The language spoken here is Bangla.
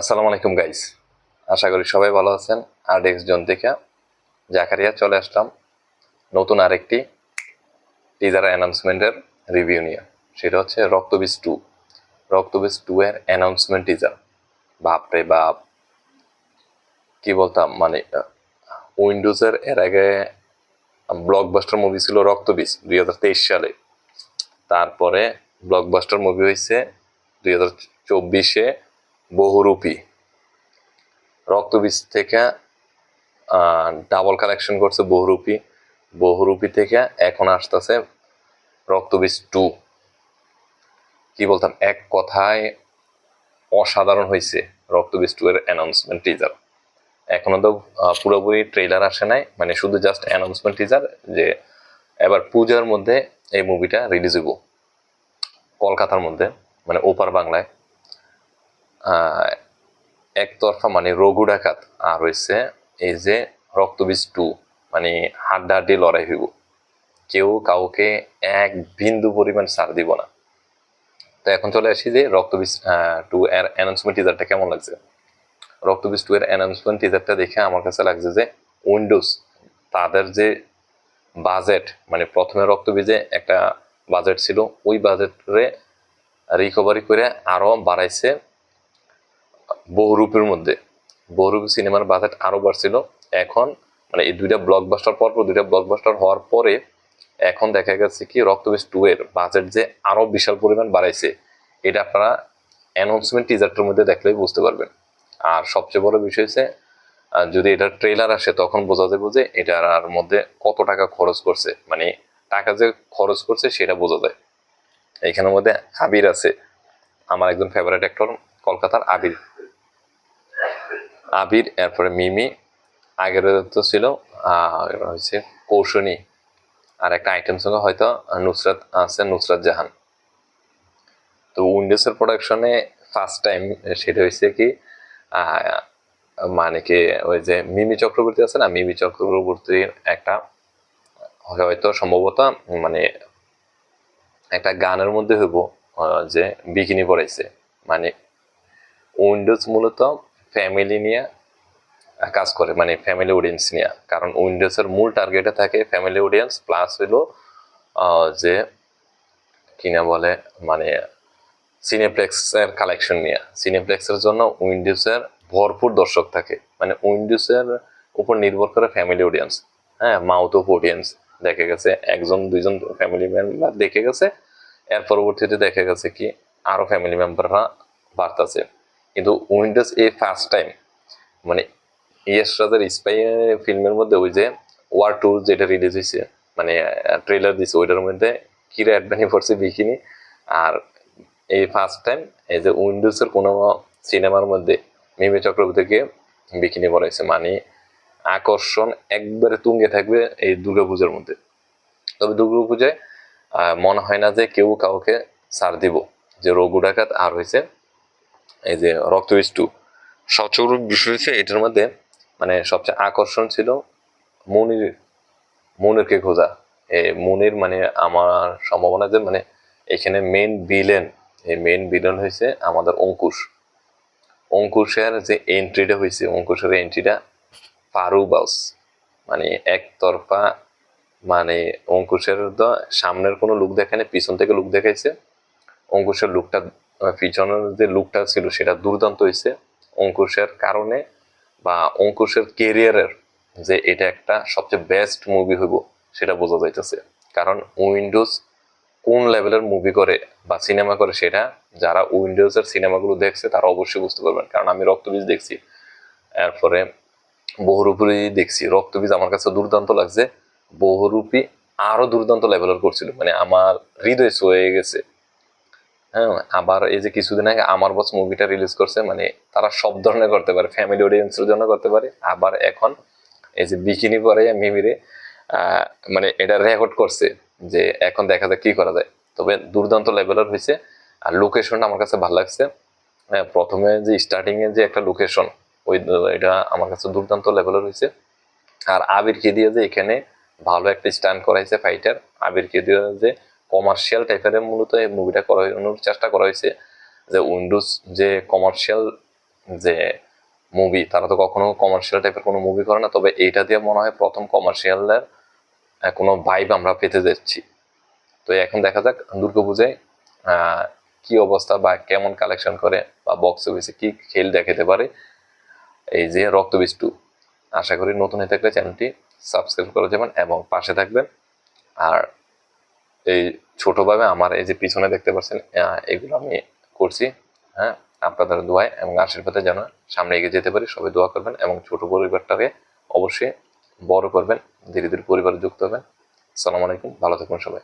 আসসালামু আলাইকুম গাইস আশা করি সবাই ভালো আছেন। আর ডেক্স জোন থেকে জাকারিয়া চলে আসলাম নতুন আরেকটি টিজার অ্যানাউন্সমেন্টের রিভিউ নিয়ে। সেটা হচ্ছে রক্তবীজ টু রক্তবীজ টু এর অ্যানাউন্সমেন্ট টিজার বাপরে বাপ। কি বলতাম মানে উইন্ডোজের এর আগে ব্লকবাস্টার মুভি ছিল রক্তবীজ দুই হাজার তেইশ সালে। তারপরে ব্লকবাস্টার মুভি হয়েছে দুই হাজার চব্বিশে বহুরূপী। রক্তবীজ থেকে ডাবল কালেকশন করছে বহুরূপী। বহুরূপী থেকে এখন আসতেছে রক্তবীজ টু। কি বলতাম? এক কথায় অসাধারণ হয়েছে রক্তবীজ টু এর অ্যানাউন্সমেন্ট টিজার এখনও তো পুরোপুরি ট্রেলার আসে নাই মানে শুধু জাস্ট অ্যানাউন্সমেন্ট টিজার যে এবার পূজার মধ্যে এই মুভিটা রিলিজ হইব। কলকাতার মধ্যে মানে ওপার বাংলায়। একতরফা মানে রঘু ডাকাত, আর হয়েছে এই যে রক্তবীজ টু মানে হাড্ডাহাড্ডি লড়াই হইব। কেউ কাউকে এক বিন্দু পরিমাণ ছাড় দিব না। তো এখন চলে আসি যে রক্তবীজ টু এর অ্যানাউন্সমেন্ট টিজারটা কেমন লাগছে? রক্তবীজ টু এর অ্যানাউন্সমেন্ট টিজারটা দেখে আমার কাছে লাগছে যে উইন্ডোজ, তাদের যে বাজেট মানে প্রথমে রক্তবীজে একটা বাজেট ছিল, ওই বাজেটে রিকভারি করে আরও বাড়াইছে বহুরূপের মধ্যে। বহুরূপ সিনেমার বাজেট আরও বাড়ছিল। এখন মানে এই দুইটা ব্লকবাস্টার পর পর দুইটা ব্লকবাস্টার হওয়ার পরে এখন দেখা গেছে কি, রক্তবীজ টু এর বাজেট যে আরও বিশাল পরিমাণ বাড়াইছে, এটা আপনারা অ্যানাউন্সমেন্ট টিজারটার মধ্যে দেখলেই বুঝতে পারবেন। আর সবচেয়ে বড় বিষয় হচ্ছে যদি এটা ট্রেলার আসে, তখন বোঝা যাবে যে এটার আর মধ্যে কত টাকা খরচ করছে। মানে টাকা যে খরচ করছে, সেটা বোঝা যায়। এখানের মধ্যে আবির আছে। আমার একজন ফেভারিট অ্যাক্টর কলকাতার আবির। আবির, এরপরে মিমি, আগের তো ছিল হচ্ছে কৌশনী, আর একটা আইটেম সঙ্গে হয়তো নুসরাত আছে, নুসরাত জাহান। তো উইন্ডোজের প্রোডাকশনে ফার্স্ট টাইম সেটা হয়েছে কি মানে কি, ওই যে মিমি চক্রবর্তী আছে না, মিমি চক্রবর্তীর একটা, হয়তো সম্ভবত মানে একটা গানের মধ্যে হইব যে বিকিনি পড়াইছে। মানে উইন্ডোজ মূলত ফ্যামিলি নিয়ে কাজ করে মানে ফ্যামিলি অডিয়েন্স নিয়ে। কারণ উইন্ডোজের মূল টার্গেটে থাকে ফ্যামিলি অডিয়েন্স প্লাস হইল যে কিনা বলে মানে সিনেপ্লেক্সের কালেকশন নিয়ে। সিনেপ্লেক্সের জন্য উইন্ডোজের ভরপুর দর্শক থাকে। মানে উইন্ডোজের উপর নির্ভর করে ফ্যামিলি অডিয়েন্স হ্যাঁ মাউথ অফ অডিয়েন্স দেখে গেছে, একজন, দুইজন ফ্যামিলি মেম্বার দেখে গেছে, এর পরবর্তীতে দেখা গেছে কি, আরও ফ্যামিলি মেম্বাররা বাড়তেছে। কিন্তু উইন্ডোজ এই ফার্স্ট টাইম মানে ইয়েস রাজার স্পাই ফিল্মের মধ্যে ওই যে ওয়ার টু যেটা রিলিজ হয়েছে মানে ট্রেলার দিছে ওইটার মধ্যে কিরা অ্যাডভানি পড়ছে বিকিনি আর এই ফার্স্ট টাইম এই যে উইন্ডোজের কোনো সিনেমার মধ্যে মিমি চক্রবর্তীকে বিকিনি পড়াইছে মানে আকর্ষণ একবারে তুঙ্গে থাকবে এই দুর্গাপূজার মধ্যে। তবে দুর্গাপূজায় মনে হয় না যে কেউ কাউকে সার দিব, যে রঘু ডাকাত আর হয়েছে এই যে রক্তবীজ টু সচল বিষয় হচ্ছে এটার মধ্যে মানে সবচেয়ে আকর্ষণ ছিল মনির, মনিরকে খোঁজা। এই মনির মানে আমার সম্ভাবনা যে মানে এখানে মেন বিলেন এই মেন ভিলেন হয়েছে আমাদের অঙ্কুশ। অঙ্কুশের যে এন্ট্রিটা হয়েছে অঙ্কুশের এন্ট্রিটা পারু বাউস মানে একতরফা মানে অঙ্কুশের সামনের কোনো লুক দেখায়নি পিছন থেকে লুক দেখাইছে। অঙ্কুশের লুকটা পিছনের যে লুকটা ছিল সেটা দুর্দান্ত হয়েছে। অঙ্কুশের কারণে বা অঙ্কুশের কেরিয়ারের যে এটা একটা সবচেয়ে বেস্ট মুভি হইব সেটা বোঝা যাইতেছে। কারণ উইন্ডোজ কোন লেভেলের মুভি করে বা সিনেমা করে সেটা যারা উইন্ডোজের সিনেমাগুলো দেখছে তারা অবশ্যই বুঝতে পারবেন। কারণ আমি রক্তবীজ দেখছি। এরপরে বহুরূপী দেখছি। রক্তবীজ আমার কাছে দুর্দান্ত লাগছে। বহুরূপী আরও দুর্দান্ত লেভেলের করছিল। মানে আমার হৃদয় ছুঁয়ে গেছে। হ্যাঁ আবার এই যে কিছুদিন আগে আমার বস মুভিটা রিলিজ করছে মানে তারা সব ধরনের করতে পারে ফ্যামিলি অডিয়েন্সের জন্য করতে পারে আবার এখন এই যে বিকিনি পরে মিমিরে মানে এটা রেকর্ড করছে যে এখন দেখা যায় কি করা যায়। তবে দুর্দান্ত লেভেলের হয়েছে আর লোকেশনটা আমার কাছে ভালো লাগছে। হ্যাঁ, প্রথমে যে স্টার্টিং এ যে একটা লোকেশন ওই এটা আমার কাছে দুর্দান্ত লেভেলের হয়েছে। আর আবিরকে দিয়ে যে এখানে ভালো একটা স্ট্যান্ড করাইছে ফাইটার আবিরকে দিয়ে যে কমার্শিয়াল টাইপের মূলত এই মুভিটা করা করানোর চেষ্টা করা হয়েছে যে উইন্ডোজ যে কমার্শিয়াল যে মুভি তারা তো কখনো কমার্শিয়াল টাইপের কোনো মুভি করে না, তবে এইটা দিয়ে মনে হয় প্রথম কমার্শিয়ালের কোনো ভাইব আমরা পেতে যাচ্ছি। তো এখন দেখা যাক দুর্গাপূজায় কি অবস্থা বা কেমন কালেকশন করে বা বক্স অফিসে কি খেল দেখাতে পারে। এই যে রক্তবীজ টু আশা করি নতুন হয়ে থাকলে চ্যানেলটি সাবস্ক্রাইব করে যাবেন এবং পাশে থাকবেন। আর এই ছোটোভাবে আমার এই যে পিছনে দেখতে পাচ্ছেন এগুলো আমি করছি। হ্যাঁ আপনাদের দোয়ায় এবং আশীর্বাদে যেন সামনে এগিয়ে যেতে পারি। সবাই দোয়া করবেন এবং ছোট পরিবারটাকে অবশ্যই বড় করবেন, ধীরে ধীরে পরিবার যুক্ত হবেন। সালাম আলাইকুম, ভালো থাকুন সবাই।